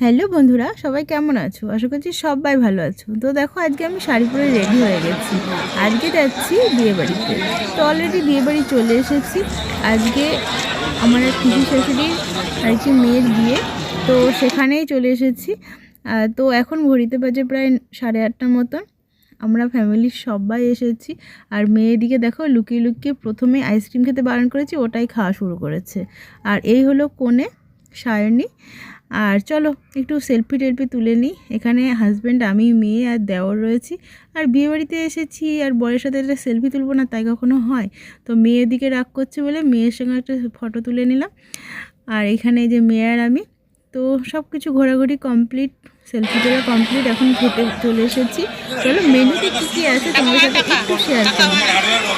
Hello বন্ধুরা, সবাই কেমন আছো? আশা করছি সবাই ভালো আছো। তো দেখো, আজকে আমি শাড়ি পরে রেডি হয়ে গেছি। আজকে যাচ্ছি বিয়েবাড়িতে। তো অলরেডি বিয়েবাড়ি চলে এসেছি। আজকে আমার এক পিসি শাশুড়ির আর কি মেয়ের বিয়ে। তো সেখানেই চলে এসেছি। তো এখন ঘড়িতে বাজে প্রায় সাড়ে আটটার মতন। আমরা ফ্যামিলির সবাই এসেছি। আর মেয়েদিকে দেখো, লুকিয়ে লুকিয়ে প্রথমে আইসক্রিম খেতে বারণ করেছি, ওটাই খাওয়া শুরু করেছে। আর এই হলো কোণে সায়নী। আর চলো, একটু সেলফি টেলফি তুলে নিই। এখানে হাজব্যান্ড আমি, মেয়ে আর দেওর রয়েছি। আর বিয়েবাড়িতে এসেছি আর বরের সাথে একটা সেলফি তুলবো না, তাই কখনো হয়। তো মেয়ের দিকে রাগ করছে বলে মেয়ের সঙ্গে একটা ফটো তুলে নিলাম। আর এখানে যে মেয়ে আর আমি, তো সব কিছু ঘোরাঘুরি কমপ্লিট সেলফি তোলা কমপ্লিট এখন খেতে চলে এসেছি। চলো মেনুতে কী কী আছে তোমাদের সাথে একটু শেয়ার করি।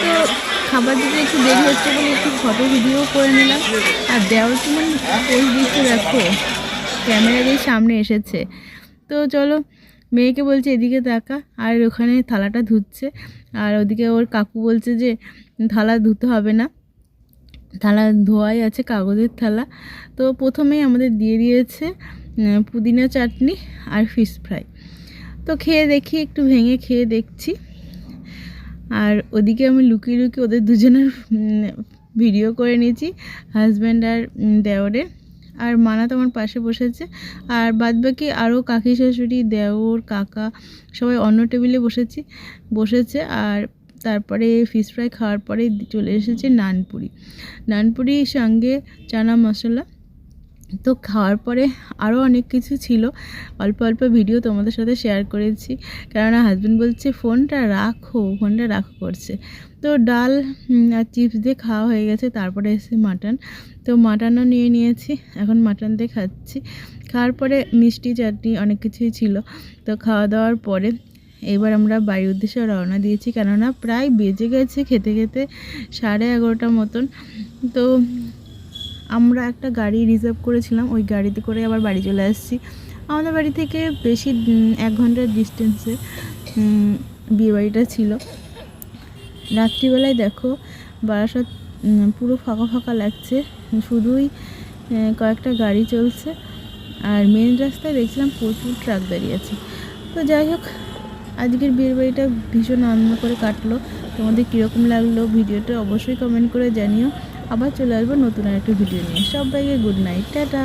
তো খাবার দিতে একটু দেরি হচ্ছে বলে একটু ফটো ভিডিও করে নিলাম। আর দেওয়ার কেমন পোস্ট দিচ্ছে দেখো ক্যামেরা দিয়ে সামনে এসেছে। তো চলো, মেয়েকে বলছে এদিকে তাকা, আর ওখানে থালাটা ধুচ্ছে। আর ওদিকে ওর কাকু বলছে যে, থালা ধুতে হবে না। থালা ধোয়াই আছে, কাগজের থালা। তো প্রথমেই আমাদের দিয়ে দিয়েছে পুদিনা চাটনি আর ফিশ ফ্রাই তো খেয়ে দেখি, একটু ভেঙে খেয়ে দেখছি। আর ওদিকে আমি লুকিয়ে লুকিয়ে ওদের দুজনের ভিডিও করে নিয়েছি হাজব্যান্ড আর দেওরে। আর মানা তো আমার পাশে বসেছে। আর বাদবাকি আরও কাকি শাশুড়ি, দেওর, কাকা, সবাই অন্য টেবিলে বসেছি, বসেছে। আর তারপরে ফিশ ফ্রাই খাওয়ার পরে চলে এসেছে নানপুরি। নানপুরির সঙ্গে চানা মশলা। তো খাওয়ার পরে আরও অনেক কিছু ছিল। অল্প অল্প ভিডিও তোমাদের সাথে শেয়ার করেছি। কেননা হাজব্যান্ড বলছে, ফোনটা রাখো ফোনটা রাখো করছে। তো ডাল আর চিপস দিয়ে খাওয়া হয়ে গেছে। তারপরে এসে মাটন তো মাটনও নিয়ে নিয়েছি। এখন মাটন দিয়ে খাচ্ছি। খাওয়ার পরে মিষ্টি চাটনি অনেক কিছুই ছিল। তো খাওয়া দাওয়ার পরে এবার আমরা বাড়ির উদ্দেশ্যে রওনা দিয়েছি। কেননা প্রায় বেজে গেছে খেতে খেতে, সাড়ে এগারোটা মতন। তো আমরা একটা গাড়ি রিজার্ভ করেছিলাম, ওই গাড়িতে করে আবার বাড়ি চলে আসছি। আমাদের বাড়ি থেকে বেশি এক ঘণ্টার ডিস্টেন্সে বিয়েবাড়িটা ছিল। রাত্রিবেলায় দেখো, বারাসাত পুরো ফাঁকা ফাঁকা লাগছে। শুধুই কয়েকটা গাড়ি চলছে। আর মেন রাস্তায় দেখছিলাম প্রচুর ট্রাক দাঁড়িয়ে আছে। তো যাই হোক, আজকের বিয়ের বাড়িটা ভীষণ আনন্দ করে কাটলো। তোমাদের কীরকম লাগল ভিডিওটা অবশ্যই কমেন্ট করে জানিও। আবার চলে আসব নতুন আরেকটা ভিডিও নিয়ে। সবাইকে গুড নাইট টাটা।